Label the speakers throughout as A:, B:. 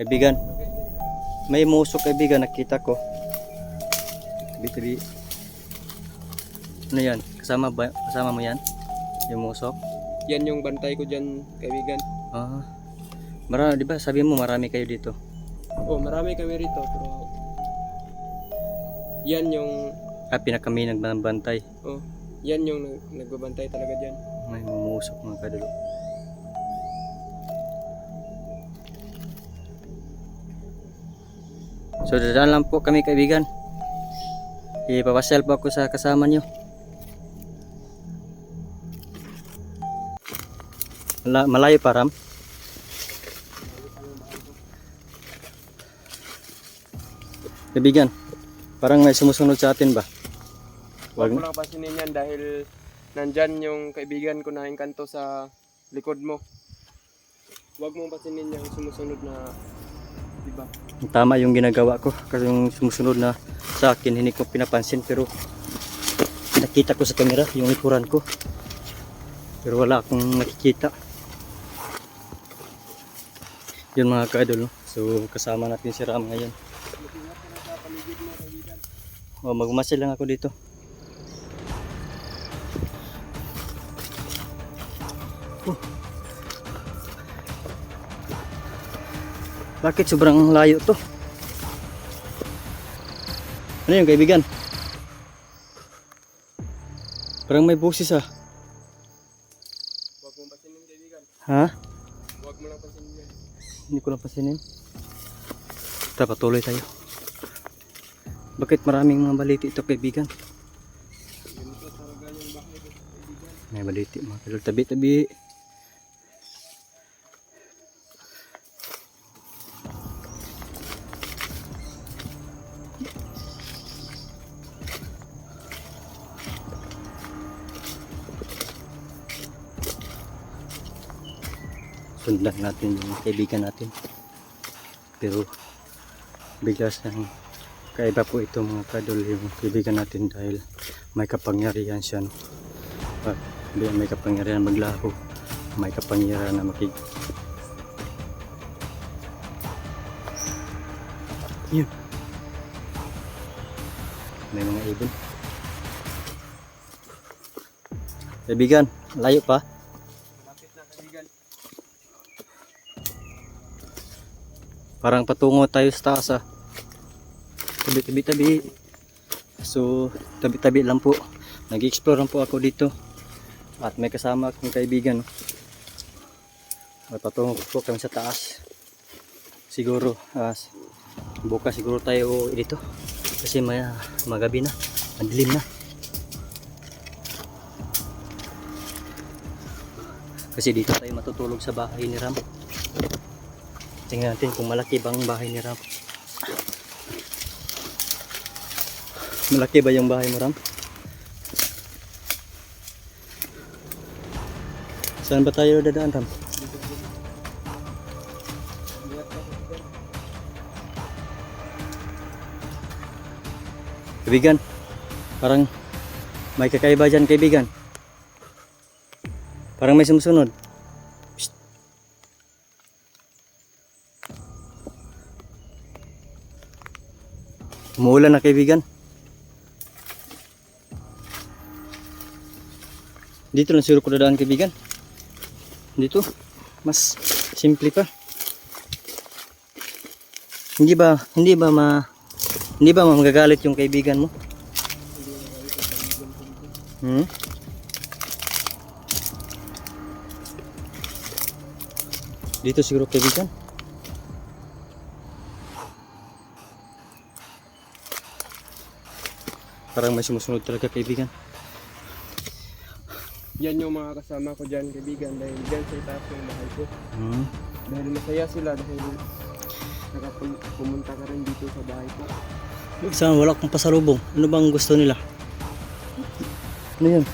A: Kaibigan, may musok kaibigan nakita ko. Tabi-tabi. Ano yan? Kasama ba? Kasama mo yan? Yung musok?
B: Yan yung bantay ko dyan, kaibigan.
A: Ah. Marami, di ba? Sabi mo marami kayo dito.
B: Oh, marami kami rito, pero... Yan yung...
A: Ah, pinakami nagbantay.
B: Oh, yan yung nag- nagbabantay talaga dyan.
A: May mumusok mga kadulo. So, dadaan lang po kami kaibigan. Ipapasyal po ako sa kasama nyo. Mala- malayo pa ram. Kaibigan, parang may sumusunod sa atin ba?
B: Huwag
A: Wag
B: mo lang pansinin yan dahil nandyan yung kaibigan ko na engkanto sa likod mo. Huwag mong pansinin yung sumusunod na iba.
A: Tama yung ginagawa ko. Kasi yung sumusunod na sa akin hindi ko pinapansin. Pero nakita ko sa camera yung likuran ko. Pero wala akong nakikita. Yun mga ka-idol no? so kasama natin si Ram ngayon. O magmasid lang ako dito Bakit sobrang layo to? Ano yung kaibigan? Parang may busis ah.
B: Huwag mong pansinin kaibigan.
A: Ha?
B: Huwag mo lang pansinin yan.
A: Hindi ko lang pasinin. Tara, patuloy tayo. Bakit maraming mga baliti ito kaibigan? May baliti mga kalol. Tabi-tabi. Sundan natin yung kaibigan natin. Pero biglas ng kaiba po ito mga kadol yung kaibigan natin dahil may kapangyarihan siya. No? Pag di- may kapangyarihan maglaho, may kapangyarihan na makig... Yun. May mga ibon. Kaibigan, layo pa.
B: Malapit na kaibigan.
A: Parang patungo tayo sa taas ah. Tabi, tabi, tabi. So, tabi, tabi lang po. Nag-explore lang po ako dito. At may kasama akong kaibigan. no. At patungo po kami sa taas. Siguro, s- bukas siguro tayo dito. Kasi may, magabi na. Madilim na. Kasi dito tayo matutulog sa bahay ni Ram. Tingnan natin kung malaki bang bahay ni Ram. Malaki ba yung bahay mo Ram? Saan ba tayo dadaan Ram?
B: Kaibigan,
A: parang may kakaiba dyan kaibigan. Parang may sumusunod. Umuulan na kaibigan. Dito lang siguro ko dadaan kaibigan. Dito. Mas simple pa. Hindi ba, hindi ba ma, hindi ba magagalit yung kaibigan mo? Hmm? Dito siguro kaibigan. Parang may sumusunod talaga kaibigan.
B: Yan yung mga kasama ko dyan kaibigan dahil dyan sa itaas ng bahay ko.
A: Hmm.
B: Dahil masaya sila dahil nakapumunta ka rin dito sa bahay ko.
A: Saan wala akong pasalubong. Ano bang gusto nila? Ano yun?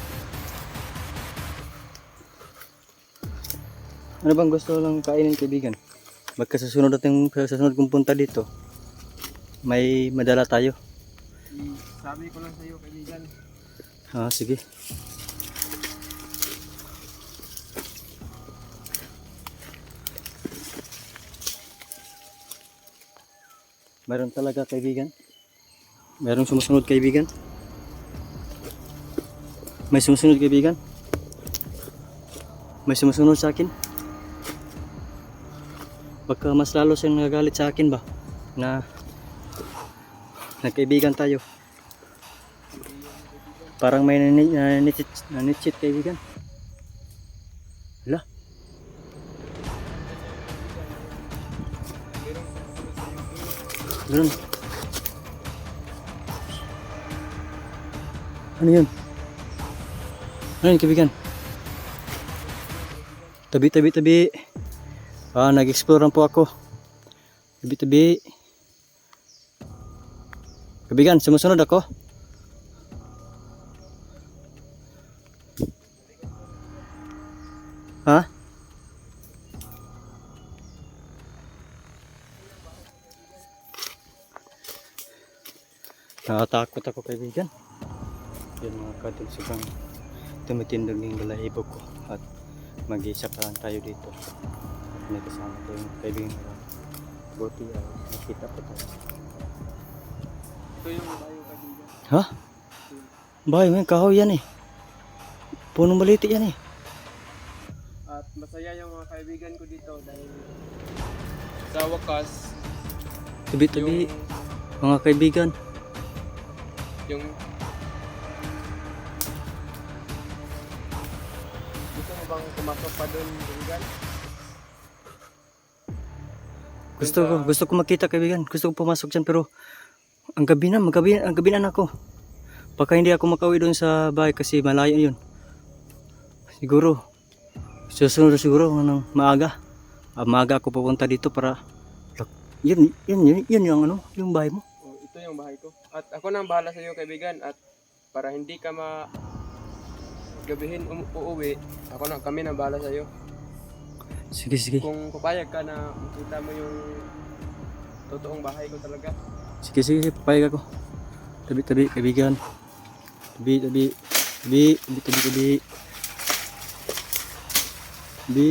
A: Ano bang gusto lang kainin kaibigan? Baka sa sunod natin, sa sunod kong punta dito, may madala tayo.
B: Sabi ko lang sa iyo kaibigan,
A: Ah, sige. Meron talaga kaibigan. Merong sumusunod kaibigan. May sumusunod kaibigan. May sumusunod sa akin. Baka mas lalo siyang nagagalit sa akin ba? Na nagkaibigan tayo. Parang may nani- nanitsit, nanitsit kaibigan. Hala. Ganun. Ano yun? Ano yun, kaibigan? Tabi, tabi, tabi. Ah, nag-explore lang po ako. Tabi, tabi. Kaibigan, sumusunod ako. Ha? Nakatakot ako kaibigan. Yan mga kadol sobrang tumitindog yung balahibo ko at mag-isa pa lang tayo dito. At may kasama ko yung kaibigan ko. Buti ay nakita pa tayo.
B: Ito yung bayo kaibigan.
A: Ha? Bahay mo kahoy yan eh. Punong baliti yan eh.
B: At masaya yung mga kaibigan ko dito dahil sa wakas
A: Tabi-tabi mga kaibigan.
B: yung gusto mo bang pumasok pa doon kaibigan?
A: Gusto ko, gusto ko makita kaibigan. Gusto ko pumasok dyan pero ang gabi na, magabi, ang gabi na ako. Baka hindi ako makauwi doon sa bahay kasi malayo yun. Siguro, susunod siguro ng maaga. Ah, maaga ako pupunta dito para yun, yun, yun, yun yung ano, yung bahay mo.
B: Oh, ito yung bahay ko. At ako nang bahala sa iyo kaibigan at para hindi ka ma gabihin um- uuwi, ako na kami nang bahala sa iyo.
A: Sige, sige.
B: Kung papayag ka na makita mo yung totoong bahay ko talaga.
A: Sige, sige, papayag ako. Tabi, tabi, kaibigan. Tabi, tabi, tabi, tabi, tabi, tabi. Tabi.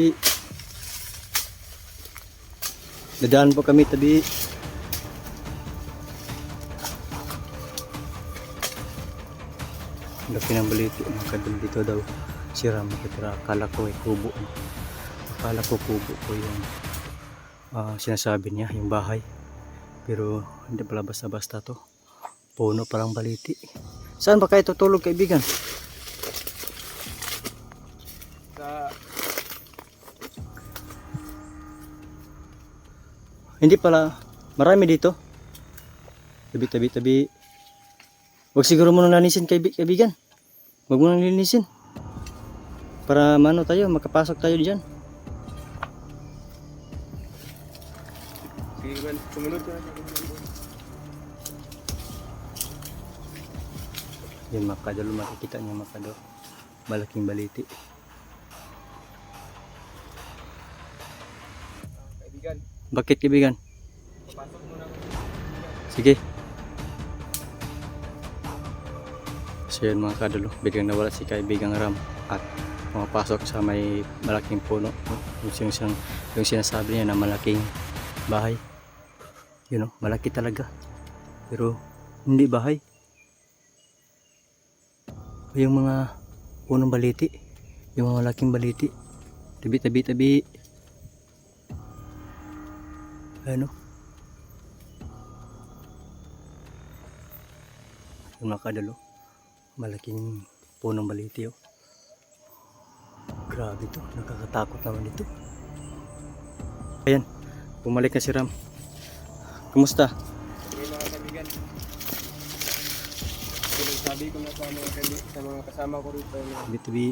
A: Dadaan po kami, tabi. Laki ng baliti, mga kadal dito daw. Sira makitira. Akala ko ay kubo. Akala ko kubo ko yung ah, sinasabi niya, yung bahay. Pero hindi pala basta-basta to. Puno palang baliti. Saan ba kayo tutulog kaibigan?
B: Sa
A: Hindi pala. Marami dito. Tabi, tabi, tabi. Huwag siguro muna linisin kaibi- kaibigan. Huwag muna linisin. Para mano tayo, makapasok tayo diyan.
B: Man, sumunod na.
A: Yan mga kadalo, makikita niyo mga kadalo. Malaking baliti.
B: Kaibigan,
A: Bakit kaibigan?
B: papasok muna.
A: Sige. So yun mga kadalo, biglang nawala si kaibigang Ram at pumapasok sa may malaking puno. no? Yung, yung, yung sinasabi niya na malaking bahay. You know, malaki talaga. Pero hindi bahay. Yung mga punong baliti. Yung mga malaking baliti. Tabi, tabi, tabi. Ano? yung nakadalo malaking punong baliti oh. grabe to nakakatakot naman ito ayan bumalik na si Ram kumusta
B: Okay mga kaibigan. Sabi ko na sa mga, sa mga kasama ko rito na
A: bitubi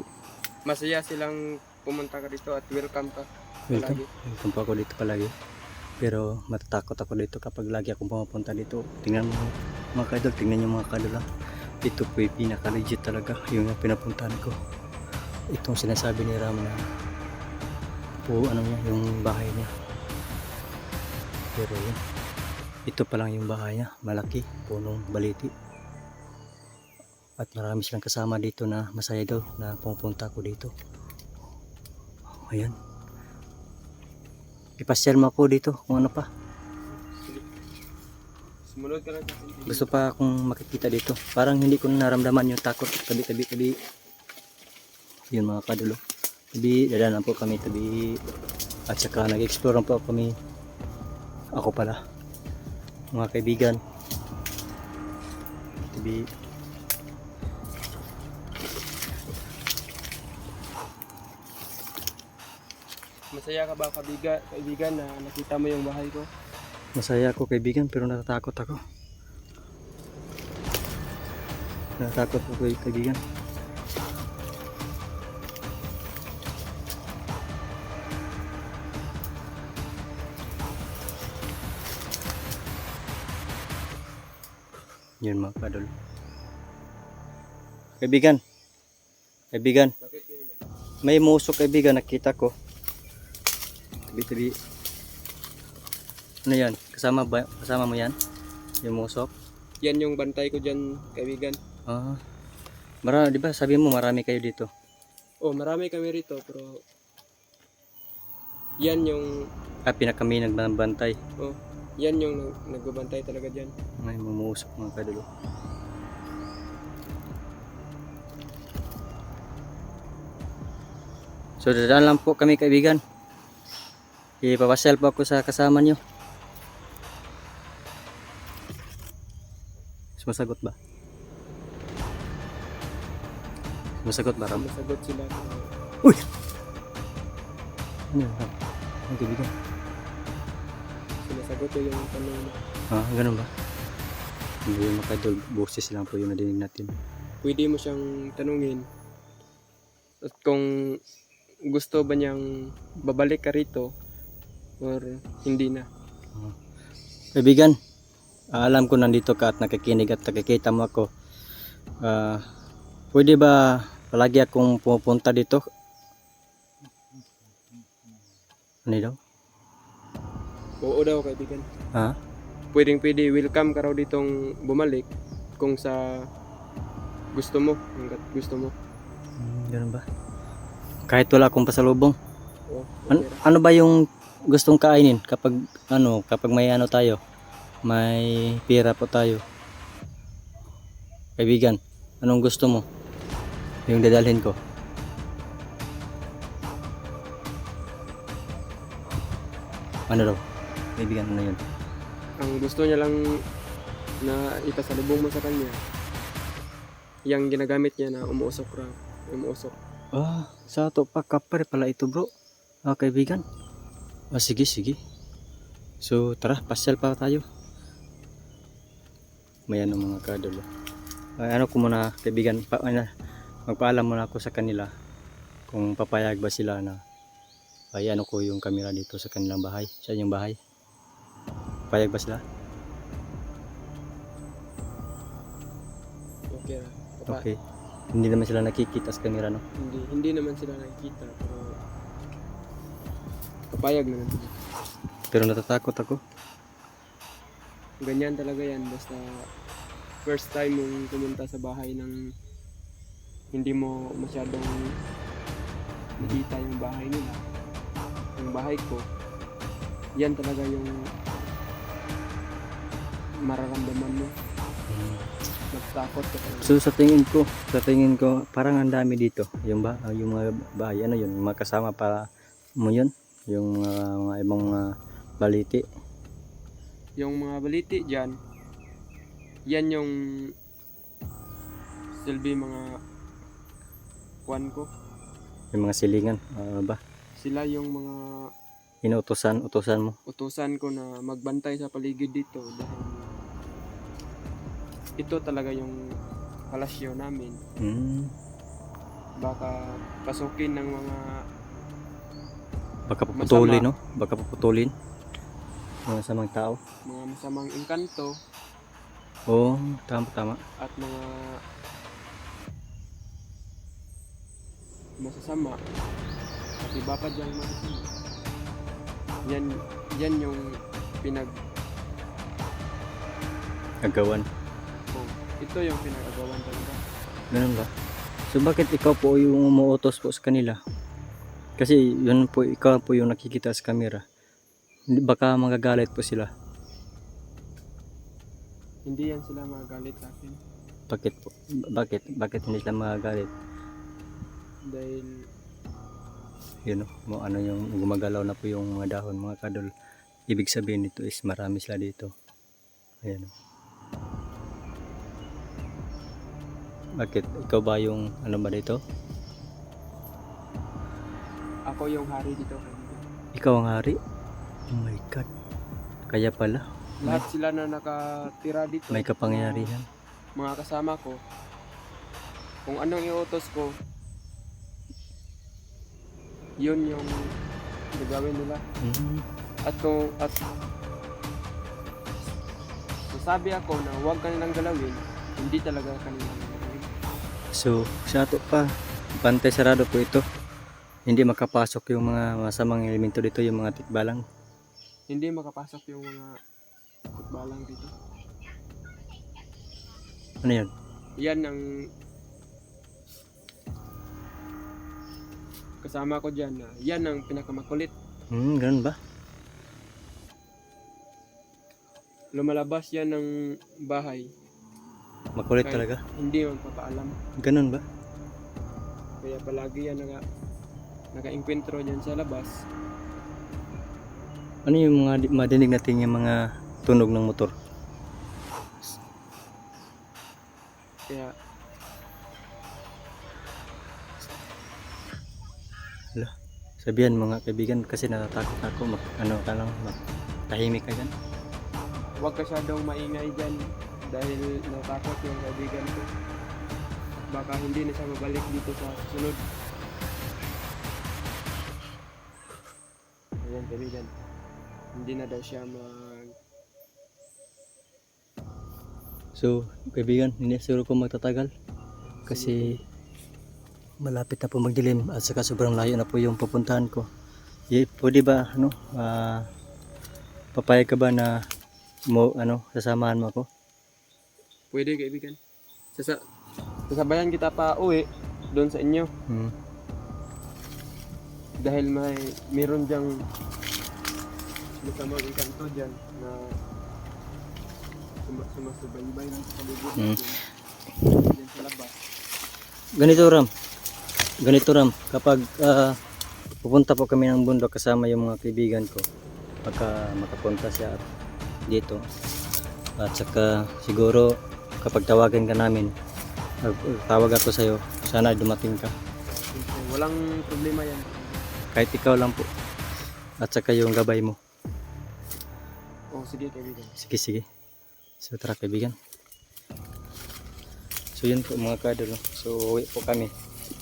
B: masaya silang pumunta ka dito at welcome ka.
A: welcome
B: Palagi.
A: welcome po ako dito palagi pero matatakot ako dito kapag lagi akong pumapunta dito tingnan mo mga kadol tingnan nyo mga kadol ah. ito po yung pinaka legit talaga yung pinapuntahan ko itong sinasabi ni Ram na po ano niya yung bahay niya pero yun ito pa lang yung bahay niya malaki punong baliti at marami silang kasama dito na masaya daw na pumunta ko dito ayan ipasyal mo ako dito kung ano pa
B: Sumunod ka lang.
A: Gusto pa akong makikita dito. Parang hindi ko naramdaman yung takot. Tabi, tabi, tabi. Yun mga kadulo. Tabi, dadaan po kami tabi. At saka nag-explore po kami. Ako pala. Mga kaibigan. Tabi.
B: Masaya ka ba kabiga, kaibigan na nakita mo yung bahay ko?
A: Masaya ako kaibigan pero natatakot ako. Natatakot ako kaibigan. Yun mga kadol. Kaibigan. Kaibigan. May musok kaibigan nakita ko. Tabi-tabi. Ano yan? Kasama ba? Kasama mo yan? Yung musok?
B: Yan yung bantay ko dyan, kaibigan.
A: Ah. Mara, di ba sabi mo marami kayo dito?
B: Oh, marami kami rito, pero... Yan yung...
A: Ah, pinakami nagbantay.
B: Oh, yan yung nag- nagbabantay talaga dyan.
A: May mumusok mga kadulo. So, dadaan lang po kami kaibigan. Ipapasyal po ako sa kasama nyo. Sumasagot ba? Sumasagot ba, Ram?
B: Masagot sila.
A: Uy! Ano yun, Ram? Ang kaibigan.
B: Ko yung tanong.
A: Ah, ganun ba? Hindi yung makadol, boses lang po yung nadinig natin.
B: Pwede mo siyang tanungin. At kung gusto ba niyang babalik ka rito or hindi na.
A: Kaibigan, ah, alam ko nandito ka at nakikinig at nakikita mo ako. Ah, pwede ba palagi akong pumupunta dito? Ano daw?
B: Oo daw kaibigan.
A: Ha?
B: Pwedeng pwede, welcome ka raw ditong bumalik kung sa gusto mo, hanggat gusto mo.
A: Hmm, ganun ba? Kahit wala akong pasalubong.
B: Oo,
A: An-
B: okay ra.
A: ano ba yung gustong kainin kapag ano, kapag may ano tayo? May pira po tayo. Kaibigan, anong gusto mo? Yung dadalhin ko. Ano daw? Kaibigan, ano yun?
B: Ang gusto niya lang na ipasalubong mo sa kanya, yung ginagamit niya na umuusok raw. Umuusok.
A: Ah, sa to pa kapare pala ito bro. Ah, kaibigan. Ah, sige, sige. So, tara, pasyal pa tayo. May ano mga kadolo. Ay, ano ko muna, kaibigan, pa, ano, magpaalam muna ako sa kanila kung papayag ba sila na ay ano ko yung camera dito sa kanilang bahay, sa inyong bahay. Payag ba sila?
B: Okay ra. Papa,
A: Okay. Hindi naman sila nakikita sa camera, no?
B: Hindi, hindi naman sila nakikita, pero papayag naman.
A: Pero natatakot ako.
B: Ganyan talaga yan, basta first time mong pumunta sa bahay ng hindi mo masyadong nakita yung bahay nila. Yung bahay ko, yan talaga yung mararamdaman mo. Nagtakot ka talaga.
A: So sa tingin ko, sa tingin ko parang ang dami dito. Yung ba yung mga bahay ano yun, mga kasama para mo yun, yung mga, mga ibang mga baliti.
B: Yung mga baliti dyan, yan yung silbi mga kwan ko.
A: Yung mga silingan, ano ba?
B: Sila yung mga
A: Inuutosan, utosan mo.
B: utusan ko na magbantay sa paligid dito dahil ito talaga yung palasyo namin.
A: Hmm.
B: Baka pasukin ng mga
A: Baka paputulin,
B: Masama.
A: no? Baka paputulin. Mga samang tao.
B: mga masamang engkanto
A: Oo, tama, tama.
B: at mga masasama at iba pa diyang masasama. Yan, yan yung pinag
A: Agawan.
B: Ito yung pinag-agawan talaga.
A: Ganun ba? So bakit ikaw po yung umuutos po sa kanila? Kasi yun po, ikaw po yung nakikita sa camera. Baka magagalit po sila.
B: Hindi yan sila magagalit sa akin.
A: Bakit po? Bakit? Bakit hindi sila magagalit?
B: Dahil
A: Yun mo ano yung gumagalaw na po yung mga dahon mga kadol. Ibig sabihin nito is marami sila dito. Ayan o. Bakit? Ikaw ba yung ano ba dito?
B: ako yung hari dito.
A: Ikaw ang hari? Oh my God. Kaya pala,
B: Lahat sila na nakatira dito.
A: may kapangyarihan.
B: Mga kasama ko. Kung anong iutos ko, yun yung gagawin nila.
A: Mm.
B: At kung at sasabi ako na huwag kanilang galawin, hindi talaga kanilang galawin.
A: So, sa ato pa, bantay sarado po ito. Hindi makapasok yung mga masamang elemento dito, yung mga tikbalang.
B: Hindi makapasok yung mga balang dito.
A: Ano yun?
B: Yan ang kasama ko dyan na yan ang pinakamakulit.
A: Hmm, ganun ba?
B: Lumalabas yan ng bahay.
A: Makulit
B: Kahit
A: talaga?
B: Hindi magpapaalam.
A: Ganun ba?
B: Kaya palagi yan naka, naka-enkwentro dyan sa labas.
A: Ano yung mga di- madinig natin yung mga tunog ng motor?
B: Kaya
A: Sabihan mga kaibigan kasi natatakot ako mag, ano ka lang mag, tahimik ka dyan.
B: huwag ka maingay dyan dahil natakot yung kaibigan ko. Baka hindi na siya mabalik dito sa susunod. Ayan kaibigan. Hindi na daw siya mag...
A: So, kaibigan, hindi siguro ko magtatagal. Kasi malapit na po magdilim at saka sobrang layo na po yung pupuntahan ko. Y- pwede ba, ano, ah, papayag ka ba na mo, ano, sasamahan mo ako?
B: Pwede kaibigan. Sasa sasabayan kita pa uwi doon sa inyo
A: Hmm.
B: dahil may meron diyang masamang engkanto dyan na suma, sumasubaybay ng palibot
A: Mm.
B: natin dyan sa labas.
A: Ganito Ram, ganito Ram, kapag ah, pupunta po kami ng bundok kasama yung mga kaibigan ko, pagka makapunta siya at dito, at saka siguro kapag tawagan ka namin, or- or tawag ako sa'yo, sana dumating ka.
B: Walang problema yan.
A: Kahit ikaw lang po. At saka yung gabay mo.
B: O sige kaibigan.
A: Sige, sige. So tara kaibigan. So yun po mga kadol. So uwi po kami.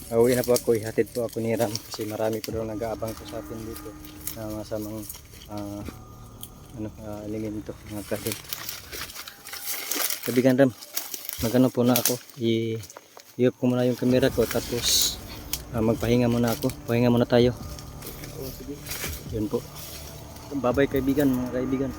A: Uh, uwi na po ako. Ihatid po ako ni Ram. Kasi marami po daw nag-aabang po sa atin dito. Na masamang ah, ano, ah, elemento mga kadol. Kaibigan Ram. Magano po na ako. I-off ko muna yung camera ko. Tapos ah, magpahinga muna ako. Pahinga muna tayo. Yun po. Bye-bye kaibigan, mga kaibigan.